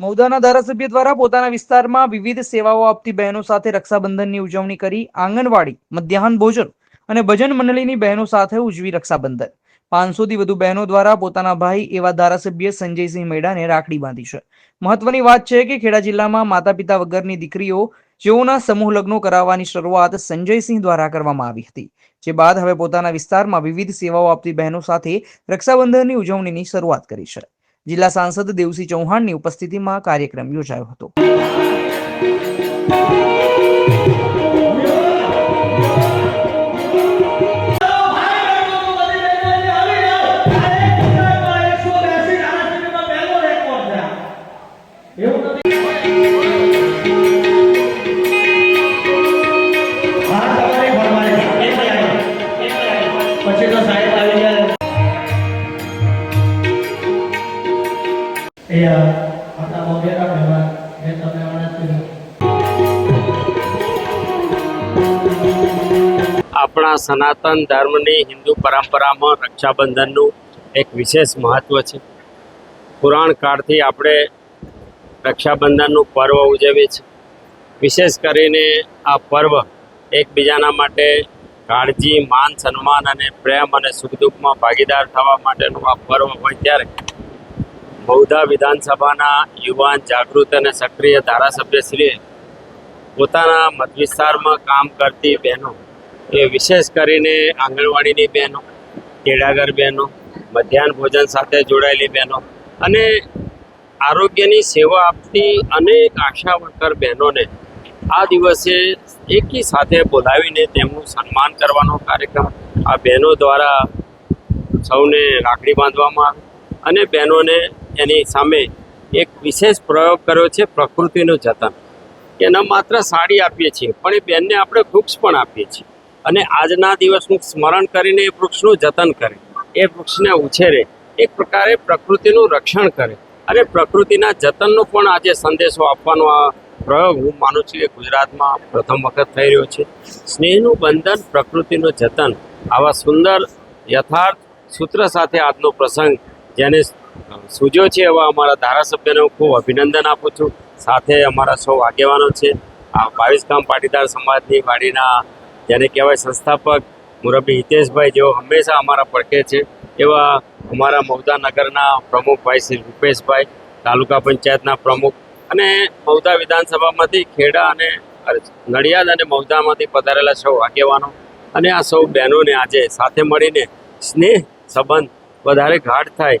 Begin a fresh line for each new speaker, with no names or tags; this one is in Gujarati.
મૌદાના ધારાસભ્ય દ્વારા પોતાના વિસ્તારમાં વિવિધ સેવાઓ આપતી બહેનો સાથે રક્ષાબંધનની ઉજવણી કરી આંગણવાડી, મધ્યાહન ભોજન અને ભજન મંડળીની બહેનો સાથે ઉજવી રક્ષાબંધન. પાંચસોથી વધુ બહેનો દ્વારા પોતાના ભાઈ એવા ધારાસભ્ય સંજયસિંહ મેડાને રાખડી બાંધી છે. મહત્વની વાત છે કે ખેડા જિલ્લામાં માતા પિતા વગરની દીકરીઓ જેઓના સમૂહ લગ્નો કરાવવાની શરૂઆત સંજયસિંહ દ્વારા કરવામાં આવી હતી. જે બાદ હવે પોતાના વિસ્તારમાં વિવિધ સેવાઓ આપતી બહેનો સાથે રક્ષાબંધનની ઉજવણીની શરૂઆત કરી છે. જિલ્લા સાંસદ દેવસિંહ ચૌહાણની ઉપસ્થિતિમાં કાર્યક્રમ યોજાયો હતો.
એ આપણા મોઢેરા મહેમાન જે તમે હમણાં કીધું
આપણા સનાતન ધર્મની હિન્દુ પરંપરામાં રક્ષાબંધનનું એક વિશેષ મહત્ત્વ છે. પુરાણ કાળથી આપણે રક્ષાબંધનનું પર્વ ઉજવીએ છીએ. વિશેષ કરીને આ પર્વ એકબીજાના માટે કાળજી, માન, સન્માન અને પ્રેમ અને સુખ દુઃખમાં ભાગીદાર થવા માટેનું આ પર્વ હોય ત્યારે બૌદ્ધા વિધાનસભાના યુવાન જાગૃત અને સક્રિય ધારાસભ્યશ્રીએ પોતાના મતવિસ્તારમાં કામ કરતી બહેનો, એ વિશેષ કરીને આંગણવાડીની બહેનો તેડાગર બહેનો, મધ્યાહન ભોજન સાથે જોડાયેલી બહેનો અને આરોગ્યની સેવા આપતી અનેક આશા વર્કર બહેનોને આ દિવસે એકી સાથે બોલાવીને તેમનું સન્માન કરવાનો કાર્યક્રમ આ બહેનો દ્વારા સૌને રાખડી બાંધવામાં આવે અને બહેનોને એની સામે એક વિશેષ પ્રયોગ કર્યો છે પ્રકૃતિનું જતન. કે માત્ર સાડી આપીએ છીએ, પણ એ બેનને આપણે વૃક્ષ પણ આપીએ છીએ. અને આજના દિવસનું સ્મરણ કરીને એ વૃક્ષનું જતન કરે. એ વૃક્ષને ઉછેરે. એક પ્રકારે પ્રકૃતિનું રક્ષણ કરે. અને પ્રકૃતિના જતનનો પણ આજે સંદેશો આપવાનો આ પ્રયોગ હું માનું છું કે ગુજરાતમાં પ્રથમ વખત થઈ રહ્યો છે. સ્નેહનું બંધન પ્રકૃતિનું જતન. આવા સુંદર, યથાર્થ સૂત્ર સાથે આજનો પ્રસંગ જેને સૂજો છે એવા અમારા ધારાસભ્યને ખૂબ અભિનંદન આપું છું. સાથે અમારા સૌ આગેવાનો છે. આ બાવીસ ગામ પાટીદાર સમાજની વાડીના, જેને કહેવાય સંસ્થાપક મુરબ્બી હિતેશભાઈ, જેઓ હંમેશા અમારા પડખે છે. એવા અમારા મૌદા નગરના પ્રમુખભાઈ શ્રી રૂપેશભાઈ, તાલુકા પંચાયતના પ્રમુખ અને મૌદા વિધાનસભામાંથી ખેડા અને નડિયાદ અને મૌદામાંથી પધારેલા સૌ આગેવાનો અને આ સૌ બહેનોને આજે સાથે મળીને સ્નેહ સંબંધ વધારે ગાઢ થાય